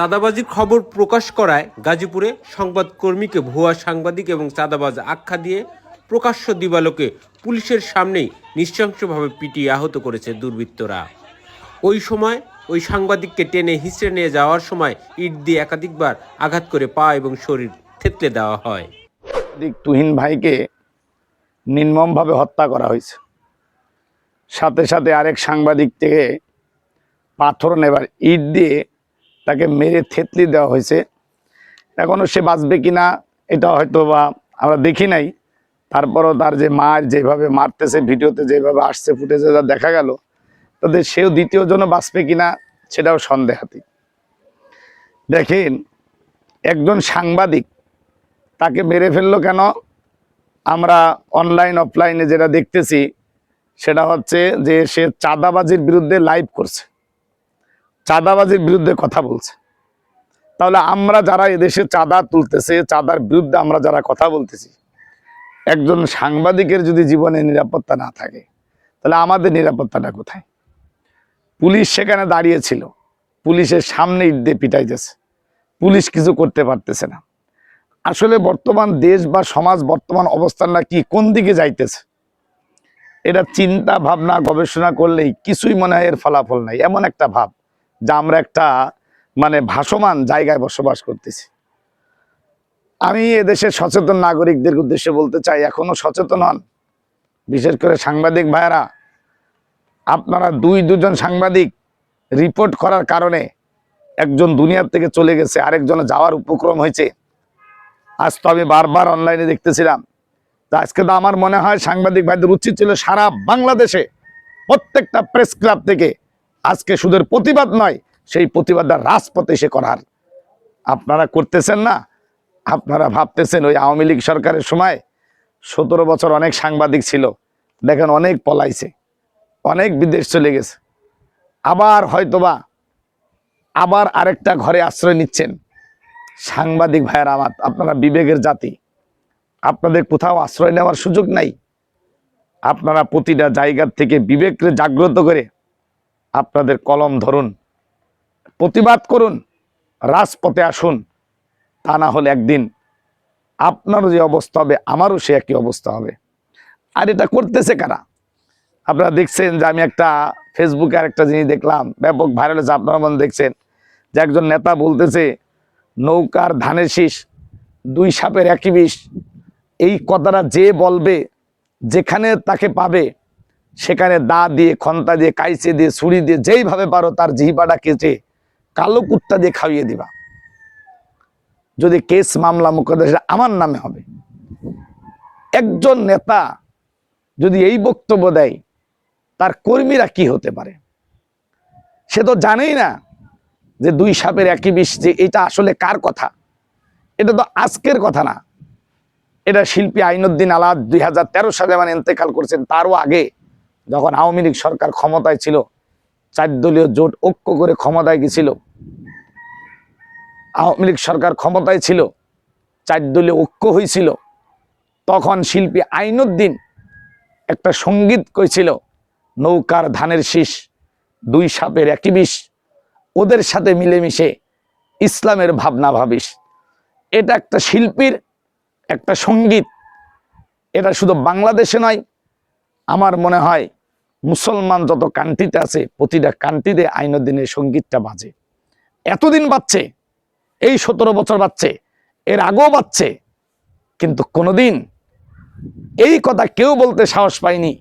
চাঁদাবাজির খবর প্রকাশ করায় গাজীপুরে সংবাদকর্মীকে ভুয়া সাংবাদিক এবং চাঁদাবাজ আখ্যা দিয়ে প্রকাশ্য দিবালোকে পুলিশের সামনেই নৃশংসভাবে পিটিয়ে আহত করেছে দুর্বৃত্তরা। ওই সময় ওই সাংবাদিককে টেনে হিঁচড়ে নিয়ে যাওয়ার সময় ইট দিয়ে একাধিকবার আঘাত করে পা এবং শরীর থেতলে দেওয়া হয়। তুহিন ভাইকে নির্মমভাবে হত্যা করা হয়েছে। সাথে সাথে আরেক সাংবাদিক থেকে পাথর নেবার ইট দিয়ে তাকে মেরে থেতলি দেওয়া হয়েছে। এখনও সে বাঁচবে কিনা, এটা হয়তো বা আমরা দেখি নাই। তারপরও তার যে মার যেভাবে মারতেছে, ভিডিওতে যেভাবে আসছে, ফুটেজে যা দেখা গেল, তাদের সেও দ্বিতীয় জন্য বাঁচবে কিনা, সেটাও সন্দেহাতীত দেখেন, একজন সাংবাদিক তাকে মেরে ফেলল কেন? আমরা অনলাইন, অফলাইনে যেটা দেখতেছি, সেটা হচ্ছে যে সে চাঁদাবাজির বিরুদ্ধে লাইভ করছে। চাঁদাবাজির বিরুদ্ধে কথা বলছে। তাহলে আমরা যারা এদেশে চাঁদা তুলতেছে, চাঁদার বিরুদ্ধে আমরা যারা কথা বলতেছি, একজন সাংবাদিকের যদি জীবনে নিরাপত্তা না থাকে, তাহলে আমাদের নিরাপত্তাটা কোথায়? পুলিশ সেখানে দাঁড়িয়েছিল, পুলিশের সামনে ইট দিয়ে পিটাইতেছে, পুলিশ কিছু করতে পারতেছে না। আসলে বর্তমান দেশ বা সমাজ বর্তমান অবস্থানটা কি, কোন দিকে যাইতেছে? এটা চিন্তা, ভাবনা, গবেষণা করলেই কিছুই মনে হয় এর ফলাফল নাই, এমন একটা ভাব। যা আমরা একটা মানে ভাসমান জায়গায় বসবাস করতেছি। আমি এদেশের সচেতন নাগরিকদের উদ্দেশ্যে বলতে চাই, এখনও সচেতন হন। বিশেষ করে সাংবাদিক ভাইয়েরা, আপনারা দুই, দুজন সাংবাদিক রিপোর্ট করার কারণে একজন দুনিয়ার থেকে চলে গেছে, আরেকজনে যাওয়ার উপক্রম হয়েছে। আজ তো আমি বারবার অনলাইনে দেখতেছিলাম, তো আজকে তো আমার মনে হয় সাংবাদিক ভাইদের উচিত ছিল সারা বাংলাদেশে প্রত্যেকটা প্রেস ক্লাব থেকে আজকে সুদের প্রতিবাদ নয়, সেই প্রতিবাদটা রাজপথে এসে করার। আপনারা করতেছেন না? আপনারা ভাবতেছেন ওই আওয়ামী লীগ সরকারের সময় সতেরো বছর অনেক সাংবাদিক ছিল, দেখেন অনেক পলাইছে, অনেক বিদেশ চলে গেছে। আবার হয়তোবা আবার আরেকটা ঘরে আশ্রয় নিচ্ছেন সাংবাদিক ভাইয়ের আমার, আপনারা বিবেকের জাতি। আপনাদের কোথাও আশ্রয় নেওয়ার সুযোগ নাই। আপনারা প্রতিটা জায়গার থেকে বিবেককে জাগ্রত করে আপনাদের কলম ধরুন, প্রতিবাদ করুন, রাজপথে আসুন, তা না হলে একদিন আপনারও যে অবস্থা হবে, আমারও সে একই অবস্থা হবে। আর এটা করতেছে কারা? আপনারা দেখছেন যে আমি একটা ফেসবুকে আরেকটা জিনিস দেখলাম, ব্যাপক ভাইরাল হয়েছে, আপনারা মনে দেখছেন যে একজন নেতা বলতেছে, নৌকার ধানের শীষ, দুই সাপের একই বিষ, এই কথাটা যে বলবে, যেখানে তাকে পাবে সেখানে দা দিয়ে, খন্তা দিয়ে কাইচে দিয়ে, ছুরি দিয়ে, যেইভাবে পারো তার জিহিপাটা কেটে কালো কুত্তা দিয়ে খাইয়ে দিবা। যদি কেস মামলা মোকদ্দমা সেটা আমার নামে হবে। একজন নেতা যদি এই বক্তব্য দেয়, তার কর্মীরা কি হতে পারে? সে তো জানেই না যে দুই সাপের একই বিষ যে এটা আসলে কার কথা? এটা তো আজকের কথা না। এটা শিল্পী আইনুদ্দিন আলাদ দুই হাজার তেরো সালে মানে ইন্তেকাল করেছেন, তারও আগে। যখন আওয়ামী লীগ সরকার ক্ষমতায় ছিল, চার দলীয় জোট ঐক্য করে ক্ষমতায় গেছিল, আওয়ামী লীগ সরকার ক্ষমতায় ছিল, চার দলীয় ঐক্য হয়েছিল, তখন শিল্পী আইনুদ্দিন একটা সংগীত কইছিল, নৌকার ধানের শীষ, দুই সাপের একই বিষ, ওদের সাথে মিলেমিশে ইসলামের ভাবনা ভাবিস। এটা একটা শিল্পীর একটা সংগীত। এটা শুধু বাংলাদেশে নয়, আমার মনে হয় মুসলমান যত কান্ট্রিতে আছে, প্রতিটা কান্ট্রিতে আইনদিনের সঙ্গীতটা বাজে। এতদিন বাজছে, এই সতেরো বছর বাজছে, এর আগেও বাজছে, কিন্তু কোনোদিন এই কথা কেউ বলতে সাহস পায়নি,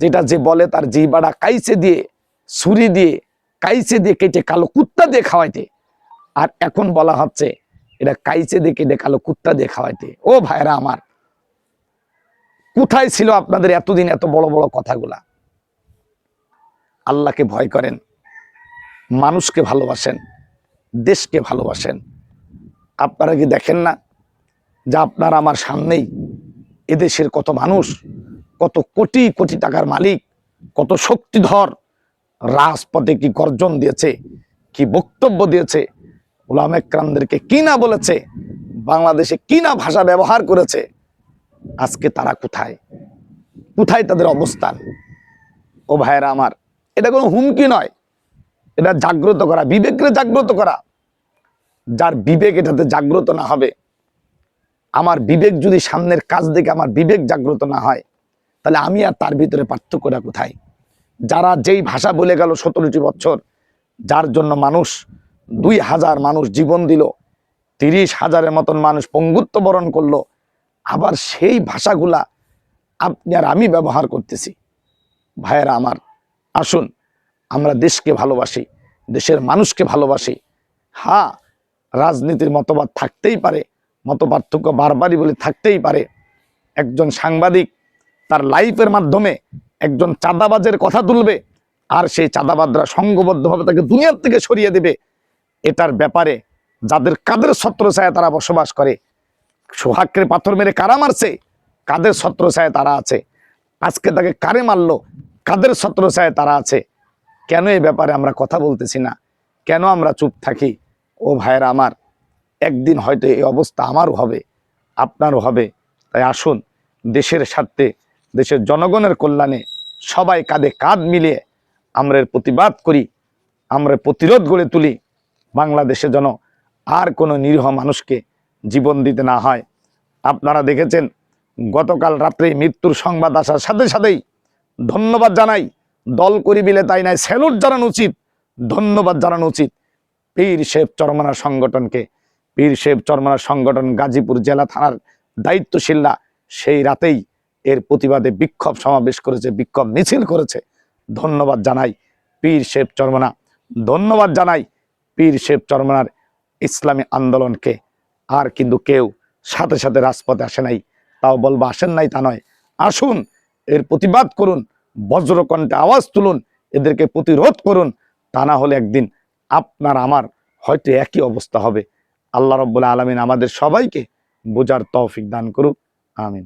যেটা যে বলে তার জিবাড়া কাইচে দিয়ে, ছুরি দিয়ে কাইচে দিয়ে কেটে কালো কুত্তা দিয়ে খাওয়াইতে। আর এখন বলা হচ্ছে, এটা কাইচে দিয়ে কেটে কালো কুত্তা দিয়ে খাওয়াইতে। ও ভাইরা আমার, কোথায় ছিল আপনাদের এতদিন এত বড় বড় কথাগুলা? আল্লাহকে ভয় করেন, মানুষকে ভালোবাসেন, দেশকে ভালোবাসেন। আপনারা কি দেখেন না যে আপনার আমার সামনেই এদেশের কত মানুষ, কত কোটি কোটি টাকার মালিক, কত শক্তিধর, রাজপথে কি গর্জন দিয়েছে, কি বক্তব্য দিয়েছে, ওলাম একরামদেরকে কি না বলেছে, বাংলাদেশে কি না ভাষা ব্যবহার করেছে, আজকে তারা কোথায়? কোথায় তাদের অবস্থান? ও ভাইয়েরা আমার এটা কোনো হুমকি নয়। এটা জাগ্রত করা, বিবেককে জাগ্রত করা। যার বিবেক এটাতে জাগ্রত না হবে। আমার বিবেক যদি সামনের কাজ দেখে আমার বিবেক জাগ্রত না হয়, তাহলে আমি আর তার ভিতরে পার্থক্যটা কোথায়? যারা যেই ভাষা বলে গেল সতেরোটি বছর, যার জন্য মানুষ দুই হাজার মানুষ জীবন দিল, তিরিশ হাজারের মতন মানুষ পঙ্গুত্ব বরণ করল, আবার সেই ভাষাগুলা আপনি আর আমি ব্যবহার করতেছি। ভাইয়েরা আমার আসুন, আমরা দেশকে ভালোবাসি, দেশের মানুষকে ভালোবাসি। হ্যাঁ রাজনীতির মতবাদ থাকতেই পারে মত পার্থক্য বারবারই বলে থাকতেই পারে। একজন সাংবাদিক তার লাইফের মাধ্যমে একজন চাঁদাবাজের কথা তুলবে আর সেই চাঁদাবাজরা সংঘবদ্ধভাবে তাকে দুনিয়ার থেকে সরিয়ে দেবে। এটার ব্যাপারে যাদের কাদের ছত্রছায়া তারা বসবাস করে, সোহাগকে পাথর মেরে কারা মারছে, কাদের ছত্রছায়া তারা আছে? আজকে তাকে কারে মারলো? কাদের ছত্রছায়া তারা আছে? কেন এই ব্যাপারে আমরা কথা বলতেছি না? কেন আমরা চুপ থাকি? ও ভাইয়েরা আমার, একদিন হয়তো এই অবস্থা আমারও হবে, আপনারও হবে। তাই আসুন, দেশের স্বার্থে, দেশের জনগণের কল্যাণে সবাই কাঁধে কাঁধ মিলিয়ে আমরা প্রতিবাদ করি, আমরা প্রতিরোধ গড়ে তুলি। বাংলাদেশে যেন আর কোনো নিরীহ মানুষকে জীবন দিতে না হয়। আপনারা দেখেছেন, গতকাল রাত্রে মৃত্যুর সংবাদ আসার সাথে সাথেই ধন্যবাদ জানাই। দল করি বিলে তাই নাই স্যালুট জানানো উচিত। ধন্যবাদ জানানো উচিত। পীর শেখ চরমনার সংগঠনকে, পীর শেখ চরমনার সংগঠন গাজীপুর জেলা থানার দায়িত্বশীলরা সেই রাতেই এর প্রতিবাদে বিক্ষোভ সমাবেশ করেছে, বিক্ষোভ মিছিল করেছে। ধন্যবাদ জানাই পীর শেখ চরমনা। ধন্যবাদ জানাই পীর শেখ চরমনার ইসলামী আন্দোলনকে। আর কিন্তু কেউ সাথে সাথে রাজপথে আসে নাই, তাও বলব আসেন নাই তা নয়। আসুন এর প্রতিবাদ করুন, বজ্রকণ্ঠে আওয়াজ তুলুন, এদেরকে প্রতিরোধ করুন, তা না হলে একদিন আপনার, আমার হয়তো একই অবস্থা হবে। আল্লাহ রব্বুল আলমিন আমাদের সবাইকে বোঝার তৌফিক দান করুক। আমিন।